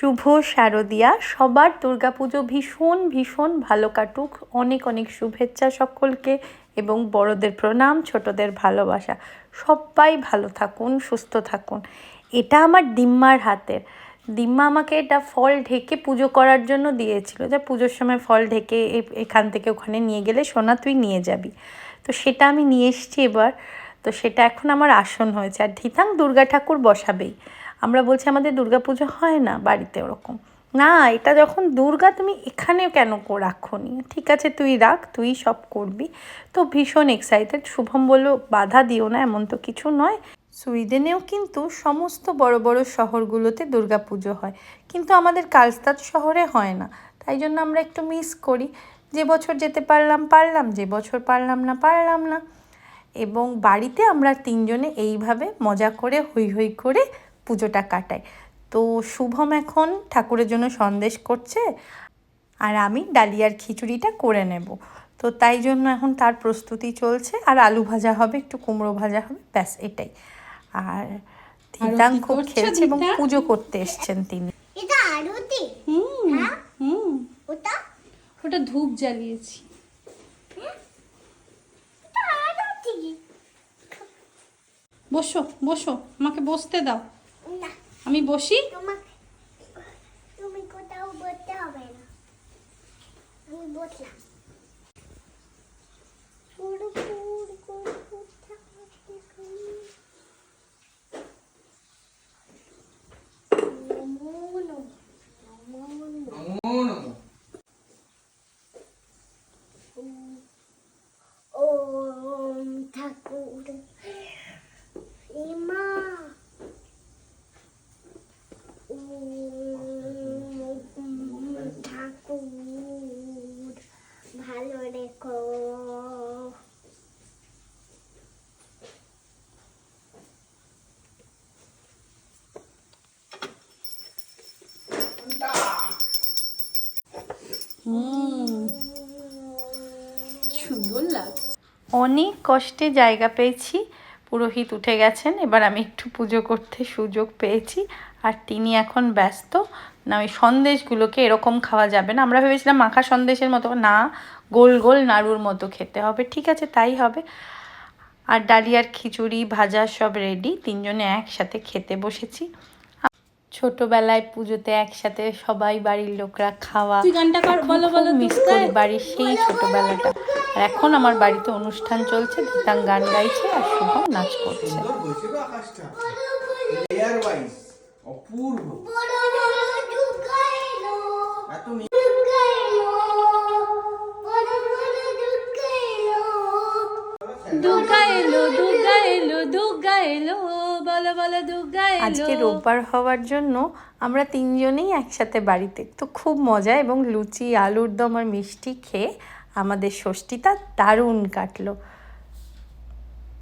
শুভ শারদিয়া। সবার দুর্গাপুজো ভীষণ ভীষণ ভালো কাটুক। অনেক অনেক শুভেচ্ছা সকলকে এবং বড়দের প্রণাম, ছোটদের ভালোবাসা। সবাই ভালো থাকুন, সুস্থ থাকুন। এটা আমার দিম্মার হাতের। দিম্মা আমাকে এটা ফল ঢেকে পুজো করার জন্য দিয়েছিল। যে পুজোর সময় ফল ঢেকে এখান থেকে ওখানে নিয়ে গেলে সোনা তুই নিয়ে যাবি। তো সেটা আমি নিয়ে এসেছি এবার। তো সেটা এখন আমার আসন হয়েছে। আর ধিতাং দুর্গা ঠাকুর বসাবেই। আমরা বলছি আমাদের দুর্গাপুজো হয় না বাড়িতে ওরকম। না, এটা যখন দুর্গা তুমি এখানে কেন রাখো নি ঠিক আছে, তুই রাখ, তুই সব করবি। তো ভীষণ এক্সাইটেড শুভম বলল, বাধা দিও না, এমন তো কিছু নয়। সুইডেনেও কিন্তু সমস্ত বড় বড় শহরগুলোতে দুর্গা পুজো হয়। কিন্তু আমাদের কালস্তাদ শহরে হয় না। তাই জন্য আমরা একটু মিস করি। যে বছর যেতে পারলাম পারলাম, যে বছর পারলাম না পারলাম না। এবং বাড়িতে আমরা তিনজনে এইভাবে মজা করে হই হই করে পুজোটা কাটাই তো শুভম এখন ঠাকুরের জন্য সন্দেশ করছে আর আমি ডালিয়ার খিচুড়িটা করে নেব। তো তাই জন্য এখন তার প্রস্তুতি চলছে। আর আলু ভাজা হবে একটু কুমড়ো ভাজা হবে ব্যাস এটাই। আর তিতাং খুব খেলছে এবং পুজো করতে এসছেন তিনি। এটা আরতি? হুম হ্যাঁ? হুম। ওটা? ওটা ধূপ জ্বালিয়েছি। বসো বসো আমাকে বসতে দাও। আমি বসি। তুমি কোথাও বলতে হবে না। আমি বসলাম। অনেক কষ্টে জায়গা পেয়েছি। পুরোহিত উঠে গেছেন। এবার আমি একটু পুজো করতে সুযোগ পেয়েছি। আর তিনি এখন ব্যস্ত। না, ওই সন্দেশগুলোকে এরকম খাওয়া যাবে না। আমরা ভেবেছিলাম মাখা সন্দেশের মতো। না, গোল গোল নাড়ুর মতো খেতে হবে। ঠিক আছে, তাই হবে। আর ডালিয়ার খিচুড়ি, ভাজা সব রেডি তিনজনে একসাথে খেতে বসেছি। ছোটবেলায় পুজোতে একসাথে সবাই বাড়ির লোকরা খাওয়া গানটা বলো বলো মিস করি বাড়ির সেই ছোটবেলাটা। আর এখন আমার বাড়িতে অনুষ্ঠান চলছে গীতাং গান গাইছে আর শুভম নাচ করছে। অপূর্ব। বড় বড় দুর্গা এলো দুর্গা এলো দুর্গা এলো আজকে রোববার হওয়ার জন্য আমরা তিনজনেই একসাথে বাড়িতে। তো খুব মজা এবং লুচি, আলুর দম আর মিষ্টি খেয়ে আমাদের ষষ্ঠীটা দারুণ কাটলো।